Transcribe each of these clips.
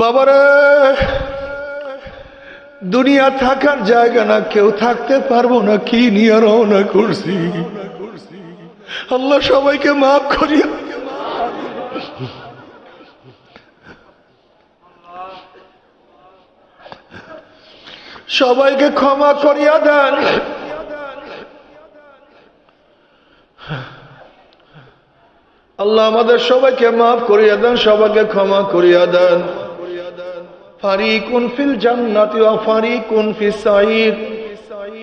বাবারে, দুনিয়া থাকার জায়গা না, কেউ থাকতে পারব না, কি নিয়ে রওনা করছি? আল্লাহ সবাইকে মাফ করিয়া সবাইকে ক্ষমা করিয়া দেন। আল্লাহ আমাদের সবাইকে মাফ করিয়া দেন, সবাইকে ক্ষমা করিয়া দেন। ফারিকুন ফিল জান্নাতি ওয়া ফারিকুন ফিস সাইর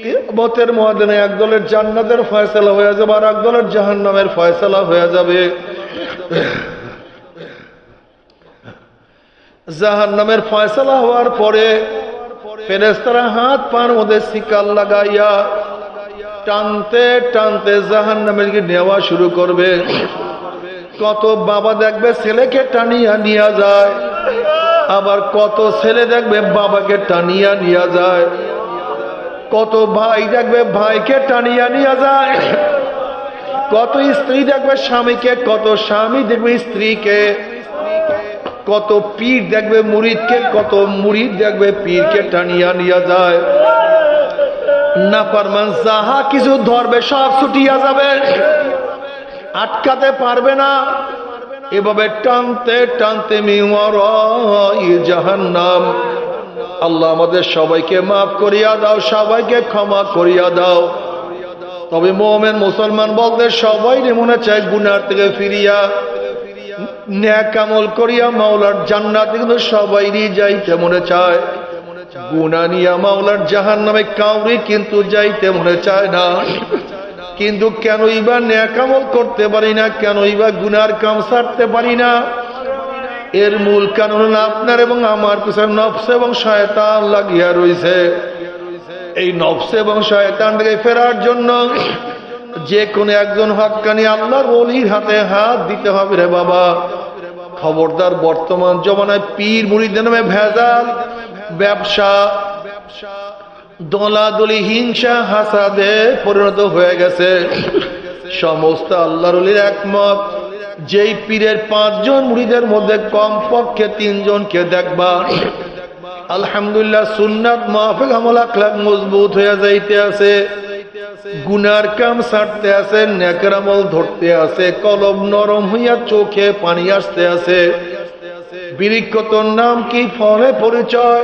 কিয়ামতের ময়দানে এক জান্নাতের ফয়সালা হয়ে যাবে আর এক দলের জাহান্নামের ফয়সালা হয়ে যাবে। জাহান্নামের ফয়সালা হওয়ার পরে ফেরেশতারা হাত পার মধ্যে শিকাল লাগাইয়া টানতে টানতে জাহান্নামের দিকে নেওয়া শুরু করবে। কত বাবা দেখবে ছেলেকে টানিয়া নিয়ে যায়। আবার কত ছেলে দেখবে বাবাকে টানিয়া নিয়ে যায়। কত ভাই দেখবে ভাইকে টানিয়া নিয়ে যায়। কত স্ত্রী দেখবে স্বামীকে, কত স্বামী দেখবে স্ত্রীকে। কত পীর দেখবে মুরিদকে কত মুরিদ দেখবে পীরকে টানিয়া নিয়ে যায়। না পারমান যাহা কিছু ধরবে সব ছুটিয়া যাবে। আটকাতে পারবে না। এভাবে টানতে টানতে জাহান্নাম। আল্লাহ আমাদের সবাইকে মাফ করিয়া দাও, সবাইকে ক্ষমা করিয়া দাও। তবে মোমেন মুসলমান বলতে সবাই মনে চায় গুনার থেকে ফিরিয়া, ন্যাক আমল করিয়া মাওলার জান্নাতে কিন্তু সবাইরই যাইতে মনে চায়। গুনা নিয়া মাওলার জাহান নামে কাউরি কিন্তু যাইতে মনে চায় না। কিন্তু কেন ইবা ন্যাকামল করতে পারি না? কেন ইবা গুনার কাম সারতে পারি না? এর মূল কারণ হলো আপনার এবং আমার পিছনে নফস এবং শয়তান লাগিয়া রয়েছে এই নফস এবং শয়তান থেকে ফেরার জন্য যে কোনো একজন হকানি আল্লাহর অলির হাতে হাত দিতে হবে রে বাবা। খবরদার বর্তমান জমানায় পীর মুড়িদের নামে ভেজাল ব্যবসা ব্যবসা দলাদলি, হিংসা, হাসাদে পরিণত হয়ে গেছে। সমস্ত আল্লাহর অলির একমত, যেই পীরের পাঁচজন মুড়িদের মধ্যে কমপক্ষে তিনজনকে দেখবা। আলহামদুলিল্লাহ সুন্নাত মাহফিক আমল, আখলাক মজবুত হয়ে যাইতে আছে। গুনার কাম ছাড়তে আছে, নেকের আমল ধরতে আছে, কলম নরম হইয়া চোখে পানি আসতে আছে। বিরিক্ষতর নাম কি ফলে পরিচয়?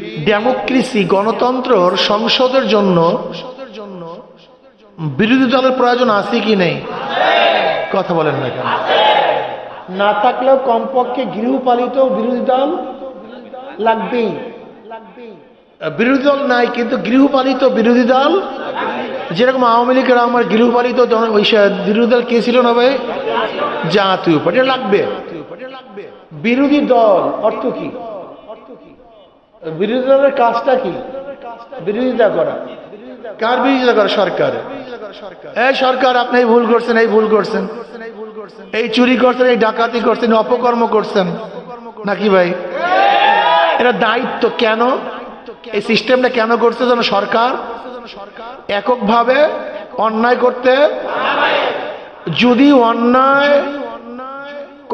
ডেমোক্রেসি গণতন্ত্রর সংসদের জন্য বিরোধী দলের প্রয়োজন আছে কি নেই? কথা বলেন না কেন? না থাকলেও কমপক্ষে গৃহপালিত বিরোধী দল লাগবেই। বিরোধী দল নাই কিন্তু গৃহপালিত বিরোধী দল? যেরকম আওয়ামী লীগের আমার গৃহপালিত ওই বিরোধী দল কে ছিল না ভাই? জাতীয় পার্টি লাগবে। বিরোধী দল অর্থ কি? বিরোধী কাজটা কি? বিরোধিতা করা। কার বিরোধিতা করা? সরকার এই সরকার, আপনি এই ভুল করছেন, এই ভুল করছেন। এই চুরি করছেন, এই ডাকাতি করছেন, অপকর্ম করছেন। নাকি ভাই? এটা দায়িত্ব কেন? এই সিস্টেমটা কেন করছে যেন সরকার এককভাবে অন্যায় করতে যদি অন্যায়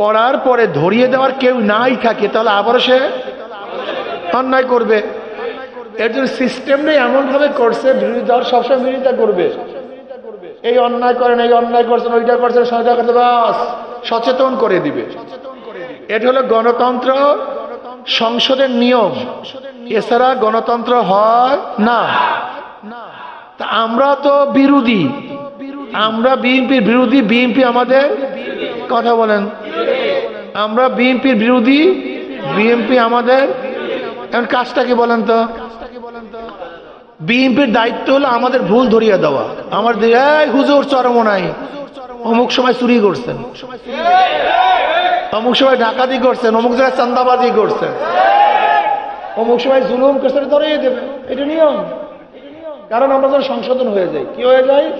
করার পরে ধরিয়ে দেওয়ার কেউ নাই থাকে, তাহলে আবার সে অন্যায় করবে। এর জন্য সিস্টেমটা এমন ভাবে করছে, বিরোধী দল সবসময় বিরোধিতা করবে। এই অন্যায় করেন এই অন্যায় করছেন ওইটা করছেন সহায়তা করতে বাস, সচেতন করে দিবে। এটা হলো গণতন্ত্র সংসদের নিয়ম। এছাড়া গণতন্ত্র হয় না। তা আমরা তো বিরোধী। আমরা বিএনপির বিরোধী, বিএনপি আমাদের কথা বলেন। আমরা বিএনপির বিরোধী, বিএনপি আমাদের এখন কাজটা কি বলেন তো? বিএনপির দায়িত্ব হলো আমাদের ভুল ধরিয়ে দেওয়া। আমার হুজুর চরম নাই। অমুক সময় চুরি করছেন। অমুক সময় ডাকাতি করছেন। অমুক জায়গায় চান্দাবাজি করছেন। অমুক সময় জুলুম করছেন। ধরিয়ে দেবে এটা নিয়ম। কারণ আমরা যখন সংশোধন হয়ে যাই। কি হয়ে যায়?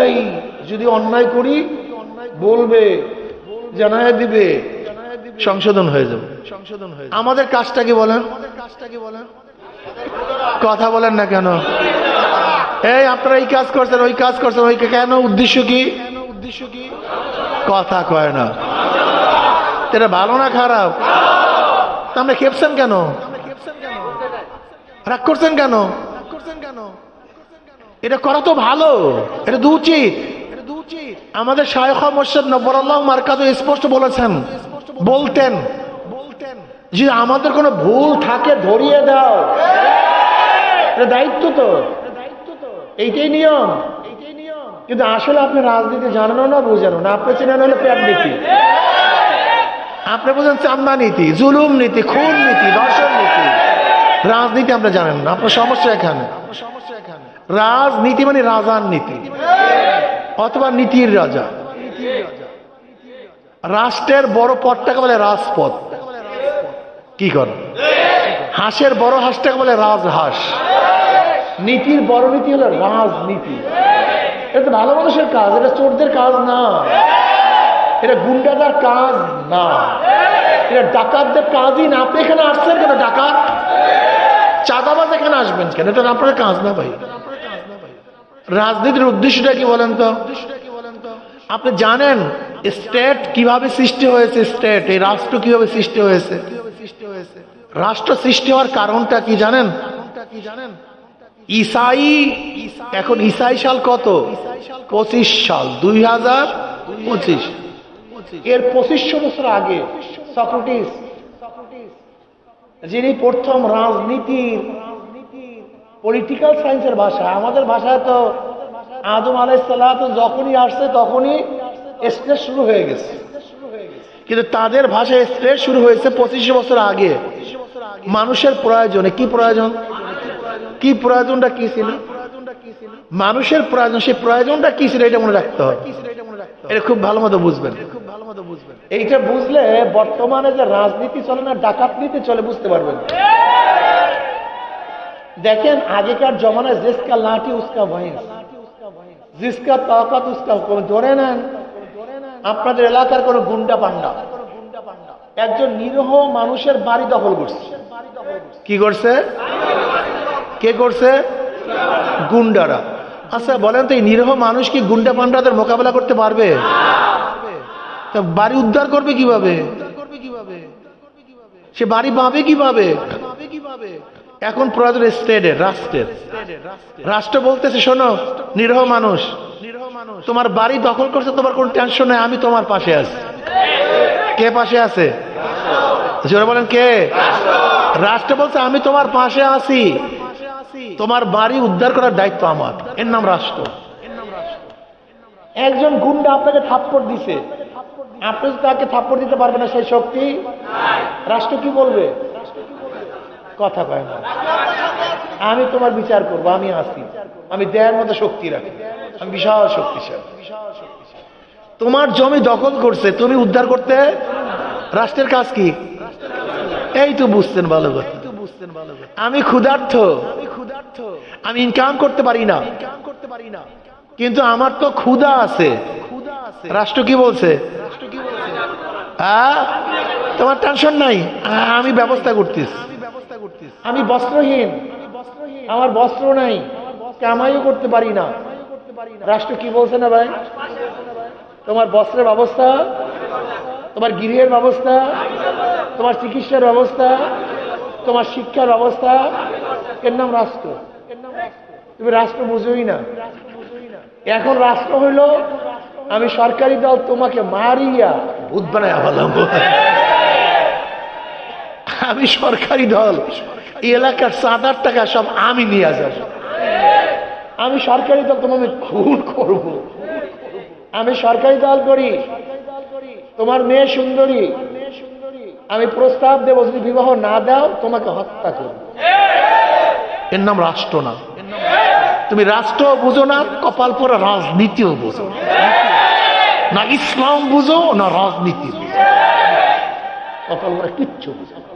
এই, যদি অন্যায় করি, বলবে, জানায় দিবে। সংশোধন হয়ে যাবে। সংশোধন হয়ে আমাদের কাজটা কি বলেন আমাদের কাজটা কি বলেন? কথা বলেন না কেন? এই আপনারা এই কাজ করছেন ওই কাজ করছেন ওই কেন? উদ্দেশ্য কি? উদ্দেশ্য কি কথা কয় না। এটা ভালো না খারাপ? আপনি খেপছেন কেন? রাগ করছেন কেন? এটা করা তো ভালো। এটা তো উচিত। আমাদের শায়খ মোর্শেদ নব্বরাল্লাহ মার্কাজ স্পষ্ট বলেছেন। বলতেন। বলতেন। যে আমাদের কোনো ভুল থাকে ধরিয়ে দাও। এটা দায়িত্ব তো। এইটাই নিয়ম। কিন্তু আসলে আপনি রাজনীতি জানেনও না বুঝেন না। আপনি চেনেন হলো প্যাট নীতি। আপনি বুঝেন চান্দা নীতি জুলুম নীতি খুন নীতি দর্শন নীতি। রাজনীতি আপনি জানেন না। আপনার সমস্যা এখানে। রাজনীতি মানে রাজার নীতি। অথবা নীতির রাজা। রাষ্ট্রের বড় পথটাকে বলে রাজপথ। কি কর? হাঁসের বড় হাঁসটাকে বলে রাজহাঁস। নীতির বড় নীতি হলো রাজনীতি। এটা ভালো মানুষের কাজ, এটা চোরদের কাজ না। এটা গুন্ডাদার কাজ না। এটা ডাকাতদের কাজই না। আপনি এখানে আসছেন কেন, ডাকাত? চাঁদাবাজ এখানে আসবেন কেন? এটা আপনার কাজ না ভাই। রাজনীতির উদ্দেশ্যটা কি বলেন তো? আপনি জানেন স্টেট কীভাবে সৃষ্টি হয়েছে? স্টেট, এই রাষ্ট্র কীভাবে সৃষ্টি হয়েছে? রাষ্ট্র সৃষ্টি হওয়ার কারণটা কি জানেন? ইসাই, এখন ইসাই সাল কত? পঁচিশ সাল, দুই হাজার পঁচিশ। এর পঁচিশশো বছর আগে সক্রেটিস, যিনি প্রথম রাজনীতি পলিটিক্যাল সায়েন্সের ভাষা আমাদের ভাষায় তো আদম আলাইসাল্লাহ যখনই আসছে তখনই স্টেজ শুরু হয়ে গেছে। কিন্তু তাদের ভাষায় স্টেজ শুরু হয়েছে পঁচিশ বছর আগে। মানুষের প্রয়োজনে কি প্রয়োজন? কি প্রয়োজনটা কি ছিল? মানুষের প্রয়োজন সেই প্রয়োজনটা কি ছিল এটা মনে রাখতে হবে। এটা খুব ভালো মতো বুঝবেন। এইটা বুঝলে বর্তমানে যে রাজনীতি চলে না ডাকাত নীতি চলে বুঝতে পারবেন। দেখেন আগেকার জমানায় জিসকা লাঠি উস্কা ভয়েস। জিসকা তাকাত উস্কা ধরে নেন। আপনাদের এলাকার কোন গুন্ডা পান্ডা। একজন নিরহ মানুষের বাড়ি দখল করছে। কি করছে? কে করছে? গুন্ডারা। আচ্ছা বলেন তো, এই নিরহ মানুষ কি গুন্ডা পান্ডাদের মোকাবেলা করতে পারবে? বাড়ি উদ্ধার করবে কীভাবে? সে বাড়ি পাবে কীভাবে? এখন প্রয়োজন স্টেটের রাষ্ট্রের। রাষ্ট্র বলতেছে, শোনো, নিরহ মানুষ। তোমার বাড়ি দখল করছে, তোমার কোন টেনশন নেই, আমি তোমার পাশে আছি। কে পাশে আছে? জোরে বলেন, কে? রাষ্ট্র বলছে, আমি তোমার পাশে আছি। তোমার বাড়ি উদ্ধার করার দায়িত্ব আমার। এর নাম রাষ্ট্র। একজন গুন্ডা আপনাকে থাপ্পড় দিছে। আপনি তাকে থাপ্পড় দিতে পারবেন না, সেই শক্তি। রাষ্ট্র কি বলবে? কথা কয় না। আমি তোমার বিচার করব, আমি আসি। আমি দেহের মতো শক্তি রাখি। আমি বিশাল শক্তিশালী। তোমার জমি দখল করছে, তুমি উদ্ধার করতে? রাষ্ট্রের কাজ কি? এই তো বুঝছেন ভালো কথা। আমি ক্ষুধার্থ। আমি ইনকাম করতে পারি না। কিন্তু আমার তো ক্ষুধা আছে। রাষ্ট্র কি বলছে? আহ? তোমার টেনশন নাই? আমি ব্যবস্থা করতেছি। আমি বস্ত্রহীন। আমার বস্ত্র নাই, কামাইও করতে পারি না। রাষ্ট্র কি বলছে না ভাই? তোমার বস্ত্রের ব্যবস্থা, তোমার গৃহের ব্যবস্থা, তোমার চিকিৎসার ব্যবস্থা, তোমার শিক্ষার ব্যবস্থা। এর নাম রাষ্ট্র। তুমি রাষ্ট্র বুঝোই না। এখন রাষ্ট্র হইল, আমি সরকারি দল তোমাকে মারিয়া ভূত বানায় আমি সরকারি দল। এলাকার চাঁদার টাকা সব আমি নিয়ে যাব। আমি সরকারি দল তোমাকে খুন করব। আমি সরকারি দল করি। তোমার মেয়ে সুন্দরী। আমি প্রস্তাব দেবো, যদি বিবাহ না দাও, তোমাকে হত্যা করব। এর নাম রাষ্ট্র না। তুমি রাষ্ট্র বুঝো না, কপাল পরে রাজনীতিও বুঝো না। ইসলাম বুঝো, না রাজনীতি বুঝো। কপাল পরে কিচ্ছু বুঝো।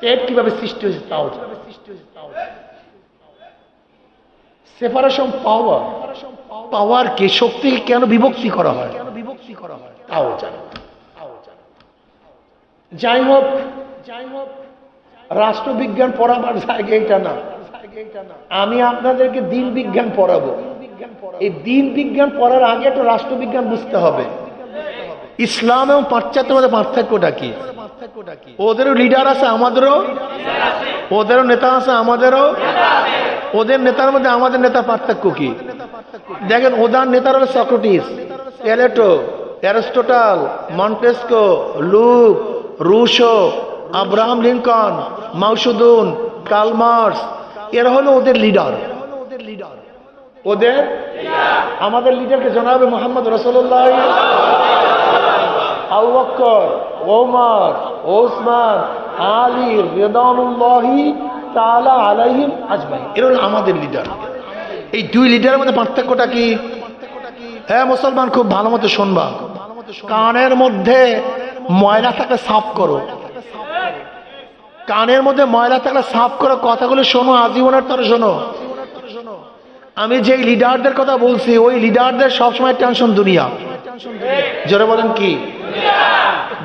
স্টেট কীভাবে সৃষ্টি হয়েছে তাও সেপারেশন পাওয়ার পাওয়ার কে শক্তিকে কেন বিভক্তি করা হয়? কেন বিভক্তি করা হয় তাও জানো। যাই হোক যাই হোক, রাষ্ট্রবিজ্ঞান পড়াবার জায়গা এটা না। আমি আপনাদেরকে দিন বিজ্ঞান পড়াবো। এই দিন বিজ্ঞান পড়ার আগে একটা রাষ্ট্রবিজ্ঞান বুঝতে হবে। ইসলাম এবং পাশ্চাত্যের মধ্যে পার্থক্যটা কি? ওদেরও লিডার আছে, আমাদেরও? ওদেরও নেতা আছে, আমাদেরও? ওদের নেতার মধ্যে আমাদের নেতা পার্থক্য কি? দেখেন, ওদার নেতার হলো Socrates Plato Aristotle, Montesquieu, Locke, Rousseau, Abraham Lincoln, Mao Zedong Karl Marx এরা হলো ওদের লিডার ওদের? আমাদের লিডারকে জানাবে মোহাম্মদ রসল্লাহ আবু বক্কর ওমর, ওসমান, আলী রেদানুল্লাহি তাআলা আলাইহিম আজমাইন। এরা হলো আমাদের লিডার এই দুই লিডারের মধ্যে পার্থক্যটা কি? হ্যাঁ মুসলমান, খুব ভালো মতো শুনবা। কানের মধ্যে ময়লা থাকলে সাফ করো। কানের মধ্যে ময়লা থাকলে সাফ করো। কথাগুলো শোনো, আজীবনের তরে শোনো। আমি যে লিডারদের কথা বলছি, ওই লিডারদের সবসময় টেনশন দুনিয়া। জোরে বলেন কি?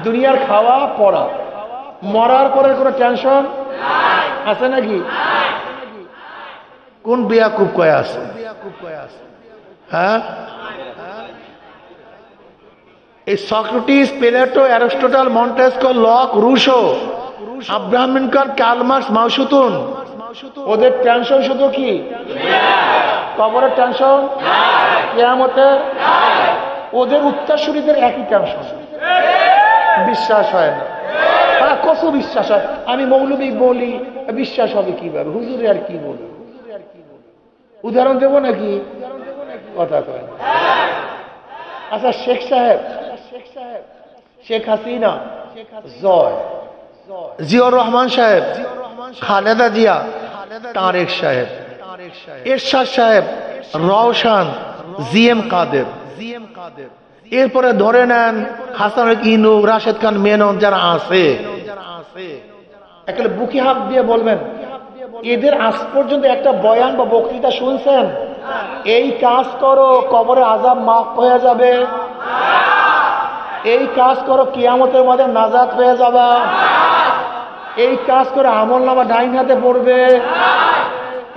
দুনিয়ার খাওয়া, পড়া। মরার পরে কোনো টেনশন? আছে নাকি? কোন বেয়াকুব কয়ে আছে? হ্যাঁ? এই Socrates, Plato Locke, Rousseau, Abraham Lincoln Karl Marx Mao Zedong, ওদের টেনশন শুধু কি? কবরের টেনশন? কেয়ামতের? ওদের উত্তরসূরিদের একই টেনশন বিশ্বাস হয় না। তারা কত বিশ্বাস হয়। আমি মৌলবী বলি, বিশ্বাস হবে কীভাবে হুজুরে আর কি বলব? উদাহরণ দেবো নাকি? কথা কয়। আচ্ছা শেখ সাহেব। শেখ সাহেব শেখ হাসিনা। জয়। জিয়র রহমান সাহেব। খালেদা জিয়া। তারেক সাহেব। এরশাদ সাহেব। রওশান। G M Quader. এরপরে ধরে নেন হাসান ইনু রাশেদ খান, মেনন যারা আছে। বুকি হাত দিয়ে বলবেন, এদের আজ পর্যন্ত একটা বয়ান বা বক্তৃতা শুনছেন? এই কাজ করো, কবরে আজাব মাফ হয়ে যাবে। এই কাজ করো, কিয়ামতের মধ্যে নাজাদ হয়ে যাবা। এই কাজ করে আমল নামা ডাইন হাতে পড়বে।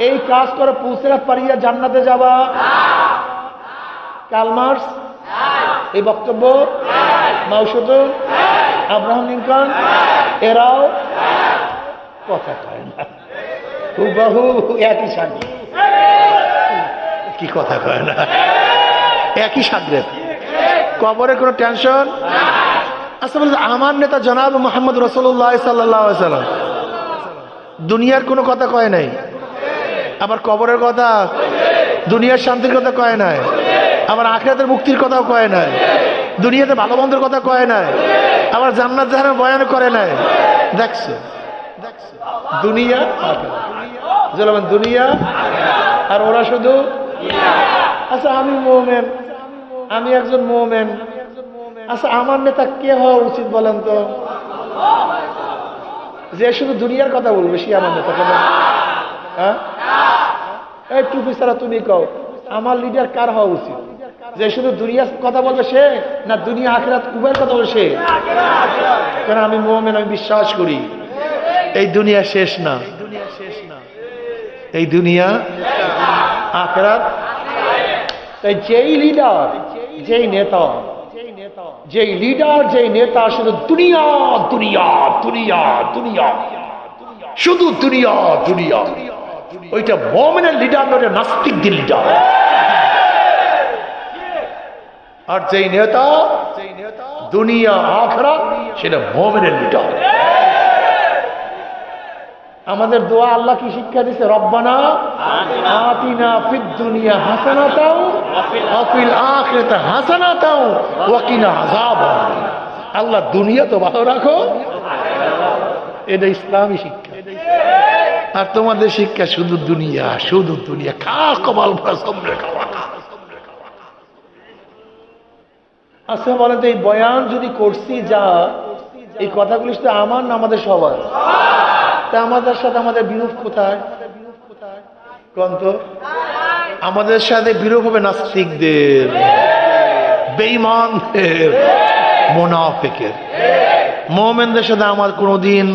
এই কাজ করে পুসরাত পারিয়া জান্নাতে যাবা। কালমার্স এই বক্তব্য? Mao Zedong Abraham Lincoln? এরাও? কথা কয় না। হুবাহু একই সাগরে। কি কথা কয় না? একই সাগরে। কবরে কোনো টেনশন? আচ্ছা বলছে আমার নেতা জনাব মোহাম্মদ রসুল্লাহ সাল্লাহ সাল্লাম দুনিয়ার কোনো কথা কয় নাই? আবার কবরের কথা? দুনিয়ার শান্তির কথা কয় নাই? আবার আখরাতের মুক্তির কথাও কয় নাই। দুনিয়াতে ভালো মন্দের কথা কয় নাই। আমার জান্নাত জাহানের বয়ান করে নাই। দেখছ। দেখছ। দুনিয়া। দুনিয়া আর ওরা শুধু আচ্ছা আমি মোমেন। আমি একজন মোমেন। আচ্ছা আমার নেতা কে হওয়া উচিত বলেন তো? যে শুধু দুনিয়ার কথা বলবে, সে আমার নেতা। হ্যাঁ? এই টুপি ছাড়া তুমি কও, আমার লিডার কার হওয়া উচিত? যে শুধু দুনিয়ার কথা বলবে সে, না দুনিয়া আখেরাত উভয়ের কথা বলবে সে? কেন আমি মোমেন, আমি বিশ্বাস করি। এই দুনিয়া শেষ না। এই দুনিয়া আখেরাত। তাই যেই লিডার যেই নেতা, যেই লিডার যেই নেতা শুধু দুনিয়া দুনিয়া দুনিয়া দুনিয়া, শুধু দুনিয়া দুনিয়া। ওইটা মমিনের লিডার নয় নাস্তিকদের লিডার আর যেই নেতা দুনিয়া আখরা সেটা মমিনের লিডার। আমাদের দোয়া আল্লাহ কি শিক্ষা দিছে? রব্বানা আতিনা ফিদ দুনিয়া হাসানাতাও ওয়া ফিল হাসানাতাও ওয়া কিনা আযাবান আল্লাহ দুনিয়া তো ভালো রাখো। এটা ইসলামী শিক্ষা। আর তোমাদের শিক্ষা শুধু দুনিয়া শুধু দুনিয়া। খা কপাল ভরা সামনে খাওয়া খা। আচ্ছা বলেন তো, এই বয়ান যদি করছি যা, এই কথাগুলি শুধু আমার না আমাদের সবার? তা আমাদের সাথে আমাদের বিরূপ কোথায়? গ্রন্থ? আমাদের সাথে বিরোধ হবে নাস্তিকদের বেইমানদের মোনাফেকের। মোমেনদের সাথে আমার কোনোদিন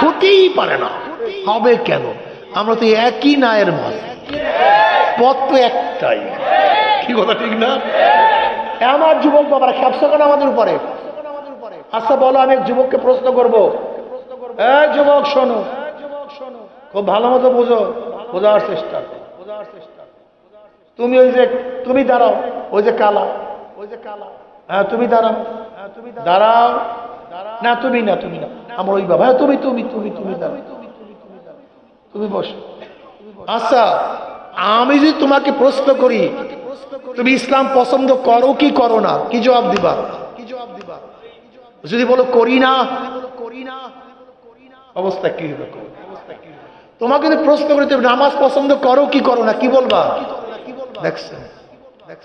হতেই পারে না। হবে কেন? আমরা তো একই নায়ের মাছ পথ তো একটাই। কি কথা, ঠিক না? আমার যুবক বাবারা কেন আমাদের উপরে? আচ্ছা বলো, আমি যুবককে প্রশ্ন করব। যুবক, শোনো। খুব ভালো মতো বোঝো। বোঝার চেষ্টা বোঝার চেষ্টা তুমি ওই যে, তুমি দাঁড়াও। ওই যে কালা। ওই যে কালা হ্যাঁ তুমি দাঁড়াও। হ্যাঁ তুমি দাঁড়াও। না, তুমি না তুমি না। আমার ওই বাবা। হ্যাঁ তুমি তুমি তুমি তুমি দাঁড়াও। তুমি বসো। আচ্ছা আমি যদি তোমাকে প্রশ্ন করি তুমি ইসলাম পছন্দ করো কি করো না? কি জবাব দিবা? কি জবাব দিবা? যদি বলো করি না করি না অবস্থা কি হবে? তোমাকে যদি প্রশ্ন করি নামাজ পছন্দ করো কি করো না? কি বলবা?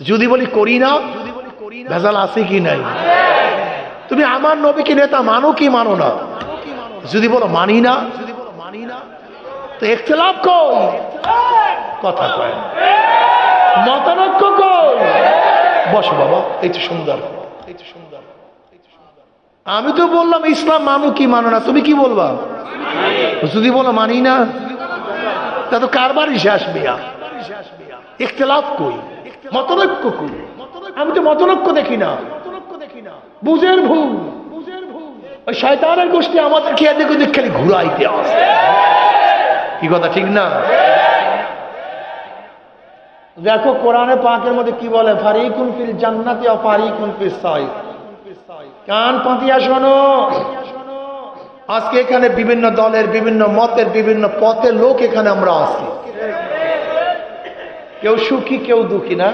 যদি বলি করি না, ভেজাল আছে কি নাই? তুমি আমার নবীকে নেতা মানো কি মানো না? যদি বলো মানি না যদি বলো মানি না তো একতলাপ কই? কথা কয়। মতানৈক্য কই? বসো বাবা, এই তো সুন্দর, এই তো সুন্দর। আমি তো বললাম, ইসলাম মানো কি মানো না? তুমি কি বলবা? যদি বলো মানি না, তা তো কারবারই শেষ মিয়া ইখতলাফ কই? মতনৈক্য কই? আমি তো মতনৈক্য দেখি না। বুঝের ভুল। ওই শয়তানের গোষ্ঠী আমাদের খেয়ে দেখ খালি ঘুরাইতে আসে। কি কথা, ঠিক না? দেখো, কোরআনে পাকের মধ্যে কি বলে? ফারিকুন ফিল জান্নাতি ও ফারিকুন ফিল সাই কান পাতিয়া শোনো। আজকে এখানে বিভিন্ন দলের, বিভিন্ন মতের, বিভিন্ন পথের লোক এখানে আমরা আছি। কেউ সুখী, কেউ দুঃখী না?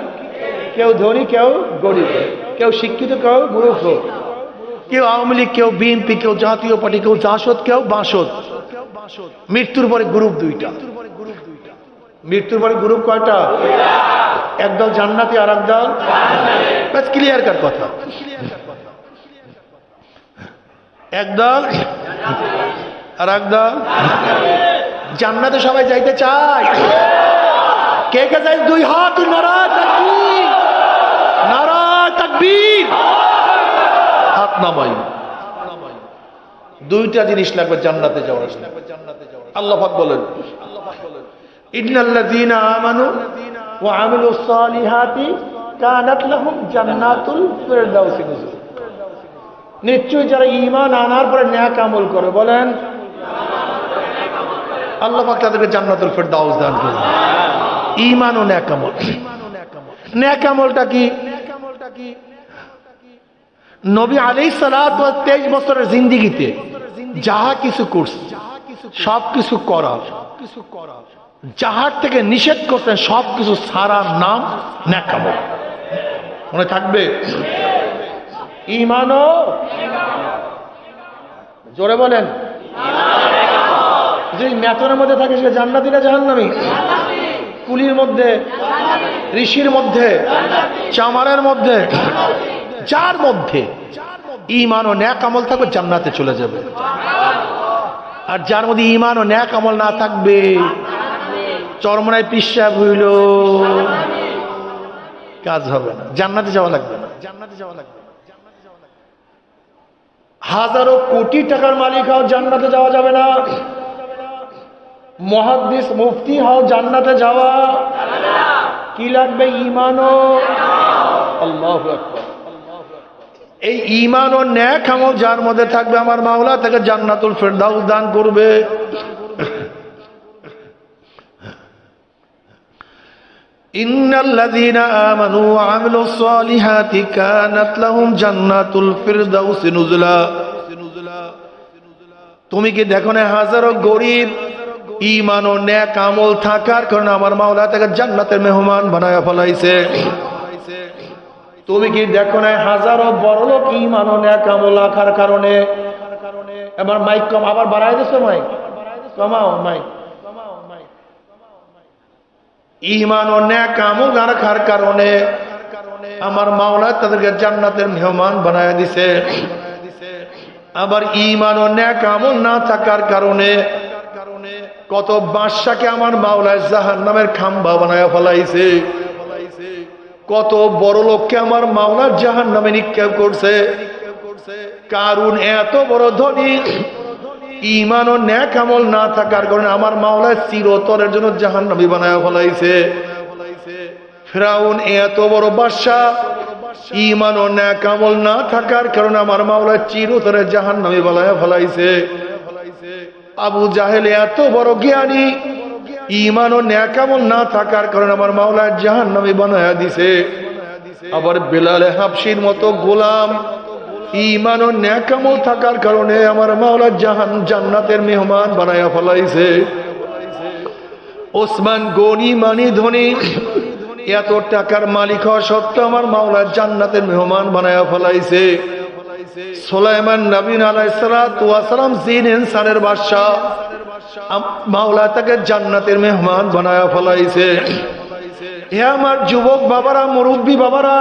কেউ ধনী, কেউ গরিব। কেউ শিক্ষিত, কেউ মূর্খ। কেউ আওয়ামী লীগ, কেউ বিএনপি, কেউ জাতীয় পার্টি, কেউ জাসদ, কেউ বাসদ। মৃত্যুর পরে গ্রুপ দুইটা। মৃত্যুর পরে গ্রুপ কয়টা? একদল জান্নাতি আর একদল ক্লিয়ার কার কথা। একদল আর একদল জান্নাতে সবাই যাইতে চায়। কে কে চাই দুই হাত নারায় তাকবীর। তাকবীর। হাত নামাই। দুইটা জিনিস লাগবে জান্নাতে যাওয়ার। আল্লাহ বলেন লাহুম জান্নাতুল যারা ঈমান আনার পরে ন্যাক আমল করে, বলেন। আল্লাহ তাদেরকে জান্নাতুল ফিরদাউস দান করুন। ঈমান ও ন্যাক আমল। ন্যাক আমলটা কি? নবী আলাইহিস সালাত 23 বছরের জিন্দেগিতে যাহা কিছু করছে সব কিছু করা সব কিছু করা যাহার থেকে নিষেধ করতেন সব কিছু সারার নাম ন্যাকামল মনে থাকবে? ইমানও জোরে বলেন। যে মেতনের মধ্যে থাকে সে জান্নাতি না জাহান্নামি? কুলির মধ্যে? ঋষির মধ্যে? চামারের মধ্যে? যার মধ্যে? ইমান ও ন্যাক আমল থাকবে, জান্নাতে চলে যাবে। আর যার মধ্যে ইমান ও ন্যাক আমল না থাকবে চরমনায় পিসাব হইল। কাজ হবে না। জান্নাতে যাওয়া লাগবে না। জান্নাতে যাওয়া লাগবে। হাজারো কোটি টাকার মালিক হও, জান্নাতে যাওয়া যাবে না। মহাদ্দিস মুফতি হও, জান্নাতে যাওয়া। কি লাগবে? ইমানও এই ইমান ও ন্যাক আমল যার মধ্যে থাকবে আমার মাওলা, তাকে জান্নাতুল ফেরদাউস দান করবে। إن الذين آمنوا وعملوا الصالحات كانت لهم جنات الفردوس نزلا তুমি কি দেখো না হাজারো গরিব ইমান ও ন্যাক আমল থাকার কারণে আমার মাওলা তাকে জান্নাতের মেহমান বানায় ফলাইছে তুমি কি দেখো না হাজারো বড় লোক ইমান ও ন্যাক আমল রাখার কারণে এবার মাইক কম আবার বাড়াই দিছো মাইক কমাও মাইক ইমান ও ন্যাক আমল রাখার কারণে আমার মাওলা তাদেরকে জান্নাতের মেহমান বানায় দিছে। আবার ইমান ও ন্যাক আমল না থাকার কারণে কত বাদশাকে আমার মাওলায় জাহান নামের খাম্বা বানায় ফলাইছে। কত বড় লোককে আমার মাওলার জাহান নামে নিক্ষেপ করছে। কারণ এত বড় ধনী ইমান ও ন্যাক আমল না থাকার কারণে আমার মাওলায় চিরতরের জন্য জাহান নামে বানায় ফলাইছে। ফেরাউন এত বড় বাদশা ইমান ও ন্যাক আমল না থাকার কারণে আমার মাওলায় চিরতরে জাহান নামে বানায় ফলাইছে। আবু জাহেল এত বড় জ্ঞানী। ইমান ও ন্যাকামল না থাকার কারণে আমার মাওলায় জাহান নামে বানায়া দিছে। আবার বেলালে হাফসির মতো গোলাম ইমান ও ন্যাকামল থাকার কারণে আমার মাওলা জাহান জান্নাতের মেহমান বানায়া ফলাইছে। ওসমান গনি, মানি, ধনী, এত টাকার মালিক হওয়া সত্ত্বেও আমার মাওলা জান্নাতের মেহমান বানায়া ফলাইছে। সোলাইমান নবীন আলাইসালাম জিন ইনসানের বাদশাহ। মাওলা তাকে জান্নাতের মেহমান বানায়া ফলাইছে। এ আমার যুবক বাবারা, মুরব্বী বাবারা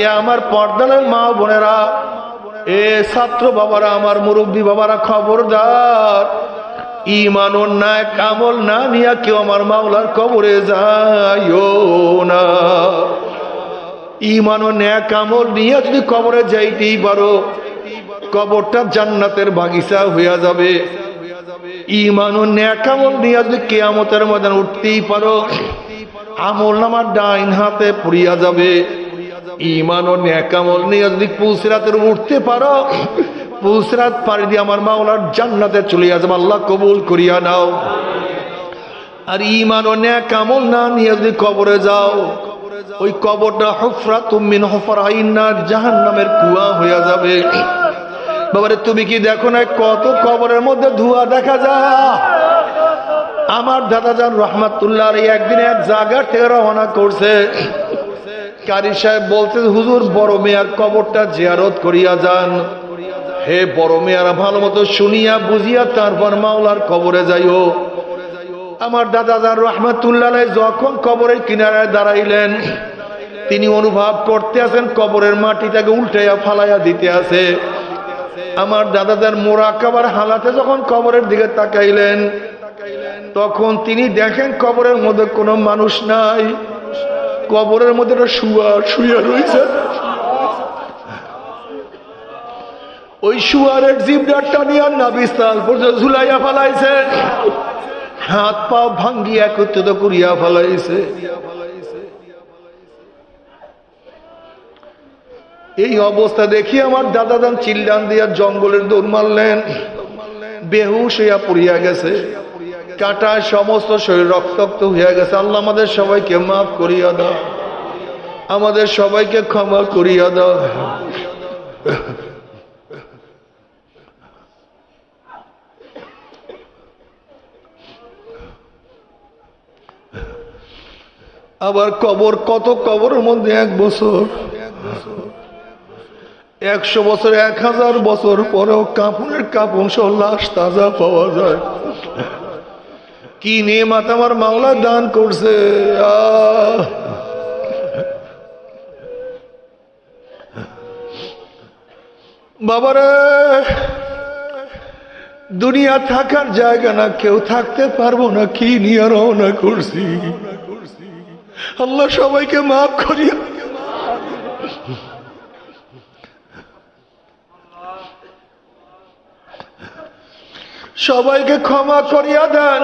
এ আমার পর্দালের মা বোনেরা, এ ছাত্র বাবারা, আমার মুরব্বী বাবারা, খবরদার। ইমান ও ন্যায় কামল না নিয়া কেউ আমার মাওলার কবরে যাইও না। ইমান ও ন্যাক আমল নিয়ে যদি কবরে যাইতেই পারো, কবরটা জান্নাতের বাগিচা হইয়া যাবে। ইমান ও ন্যাক আমল নিয়ে যদি কেয়ামতের ময়দান উঠতেই পারো, আমল নামার ডাইন হাতে পুড়িয়া যাবে। ইমান ও ন্যাকামল নিয়ে যদি পুলসিরাতের উঠতে পারো, পুলসিরাত পাড়ি দিয়ে আমার মাওলার জান্নাতে চলে যাবে আল্লাহ কবুল করিয়া নাও। আর ইমান ও ন্যাক আমল না নিয়ে যদি কবরে যাও, ওই কবরটা হফরা তুমিন হফরা ইন্নার জাহান নামের কুয়া হইয়া যাবে। বাবারে, তুমি কি দেখো না কত কবরের মধ্যে ধোঁয়া দেখা যায়? আমার দাদা যান রহমাতুল্লাহ একদিন এক জায়গার থেকে রওনা করছে। কারি সাহেব বলতে হুজুর, বড় মেয়ার কবরটা জিয়ারত করিয়া যান। হে বড় মেয়ারা, ভালো মতো শুনিয়া বুঝিয়া তারপর মাওলার কবরে যাইও। আমার দাদা যান রহমাতুল্লাহ যখন কবরের কিনারায় দাঁড়াইলেন, তিনি অনুভব করতে আছেন কবরের মাটিটাকে উল্টাইয়া ফালাইয়া দিতে আছে। আমার দাদাদের মোরাকাবার হালাতে যখন কবরের দিকে তাকাইলেন, তখন তিনি দেখেন কবরের মধ্যে কোনো মানুষ নাই। কবরের মধ্যে একটা শুয়া রয়েছে। ওই শুয়ারের জিবটা টানিয়া নাবিস্তাল পর্যন্ত ঝুলাইয়া ফালাইছে। হাত পা ভাঙ্গি একত্রিত করিয়া ফলাইছে। এই অবস্থা দেখি আমার দাদা দান চিল্লান দিয়া জঙ্গলের দৌড় মারলেন। বেহুশ হইয়া পড়িয়া গেছে। কাটায় সমস্ত শরীর রক্তাক্ত হইয়া গেছে। আল্লাহ আমাদের সবাইকে মাফ করিয়া দাও। আমাদের সবাইকে ক্ষমা করিয়া দাও। আবার কবর, কত কবরের মধ্যে এক বছর? একশো বছর, এক হাজার বছর পরেও কাপুনের কাপুন সহ লাশ তাজা পাওয়া যায়। কি নেমাত আমার মাওলা দান করছে! বাবারে, দুনিয়া থাকার জায়গা না, কেউ থাকতে পারব না, কি নিয়ে রওনা করছি? আল্লাহ সবাইকে মাফ করিয়া সবাইকে ক্ষমা করিয়া দেন।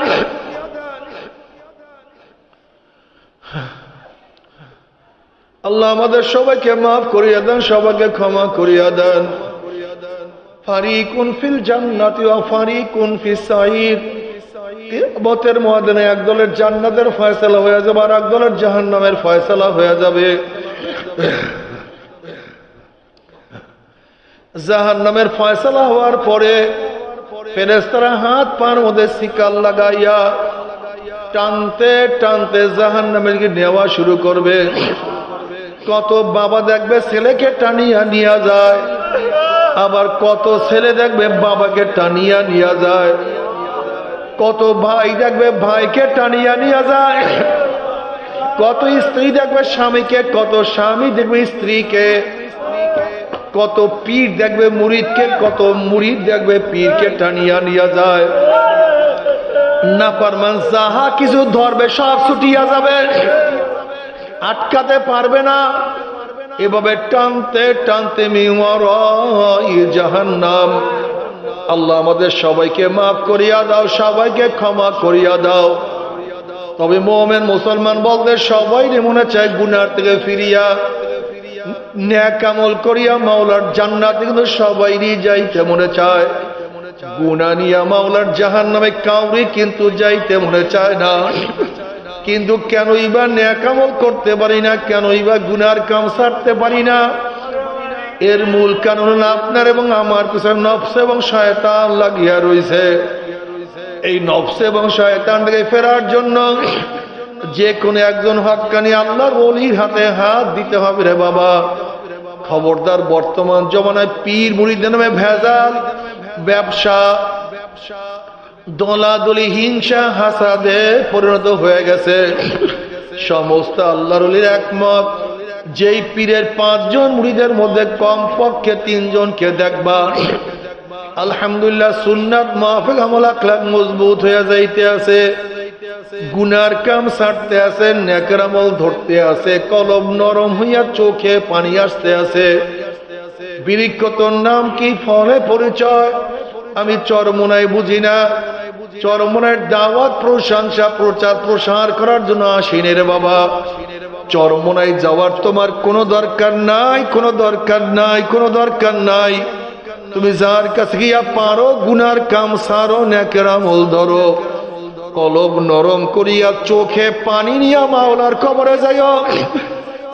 আল্লাহ আমাদের সবাইকে মাফ করিয়া দেন, সবাইকে ক্ষমা করিয়া দেন। ফারিকুন ফিল জান্নাতি ওয়া ফারিকুন ফিস সাইর। কিয়ামতের ময়দানে এক দলের জান্নাতের ফয়সালা হয়ে যাবে আর এক দলের জাহান্নামের ফয়সালা হয়ে যাবে। জাহান্নামের ফয়সালা হওয়ার পরে ফেরেস্তারা হাত পার মধ্যে শিকার লাগাইয়া টানতে টানতে জাহান নামের নেওয়া শুরু করবে। কত বাবা দেখবে ছেলেকে টানিয়া নিয়ে যায়। আবার কত ছেলে দেখবে বাবাকে টানিয়া নিয়ে যায়। কত ভাই দেখবে ভাইকে টানিয়া নিয়ে যায়। কত স্ত্রী দেখবে স্বামীকে, কত স্বামী দেখবে স্ত্রীকে। কত পীর দেখবে মুরিদকে কত মুরিদ দেখবে পীরকে টানিয়া নিয়ে যায়। না পারমান যাহা কিছু ধরবে সব ছুটিয়া যাবে। আটকাতে পারবে না। এভাবে টানতে টানতে জাহান্নাম। আল্লাহ আমাদের সবাইকে মাফ করিয়া দাও, সবাইকে ক্ষমা করিয়া দাও। তবে মোমেন মুসলমান বলতে সবাই মনে চায় গুনার থেকে ফিরিয়া, ন্যাক করিয়া মাওলার জান্নাতে কিন্তু সবাইরই যাইতে মনে চায়। গুনা নিয়া মাওলার জাহান নামে কাউরি কিন্তু যাইতে মনে চায় না। কিন্তু কেন ইবা ন্যাকামল করতে পারি না? কেনই বা গুনার কাম সারতে পারি না? এর মূল কারণ হলো আপনার এবং আমার পিছনে নফস এবং শয়তান লাগিয়া রয়েছে এই নফস এবং শয়তান থেকে ফেরার জন্য যে কোনো একজন হকানি আল্লাহর অলির হাতে হাত দিতে হবে রে বাবা। খবরদার বর্তমান জমানায় পীর মুড়িদের নামে ভেজাল ব্যবসা ব্যবসা দলাদলি, হিংসা, হাসাদে পরিণত হয়ে গেছে। সমস্ত আল্লাহর একমত, যেই পীরের পাঁচজন মুড়িদের মধ্যে কমপক্ষে তিনজনকে দেখবা। আলহামদুলিল্লাহ সুন্নাত মাহফিক আমল, আখলাক মজবুত হয়ে যাইতে আছে। গুনার কাম ছাড়তে আছে, নেকের আমল ধরতে আছে, কলম নরম হইয়া চোখে পানি আসতে আছে। বিরিক্ষতর নাম কি ফলে পরিচয়? আমি চরমোনায় বুঝি না। চরমোনায় দাওয়াত, প্রশংসা, প্রচার, প্রসার করার জন্য আসিনি বাবা। চরমোনায় যাওয়ার তোমার কোনো দরকার নাই, কোনো দরকার নাই, কোনো দরকার নাই। তুমি যার কাছে গিয়া পারো, গুনার কাম সারো, নেকের আমল ধরো। কলব নরম করিয়া চোখে পানি নিয়া মাওলার কবরে যাইও।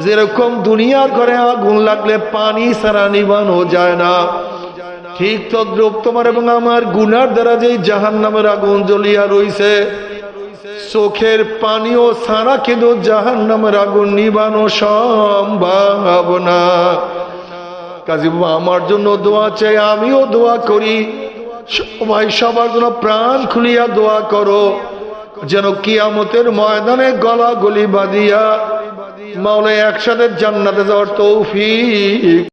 যেরকম দুনিয়ার ঘরে আগুন লাগলে পানি সারা নিবানো যায় না। ঠিক তদ্রুপ তোমার এবং আমার গুনার দ্বারা যেই জাহান নামের আগুন জ্বলিয়া রইছে, চোখের পানিও সারা কিন্তু জাহান নামের আগুন নিবানো সম্ভব না। কাজী আমার জন্য দোয়া চাই, আমিও দোয়া করি। সবাই সবার জন্য প্রাণ খুলিয়া দোয়া করো, যেন কিয়ামতের ময়দানে গলা গলি বাঁধিয়া মাওলা একসাথে জান্নাতে যাওয়ার তৌফিক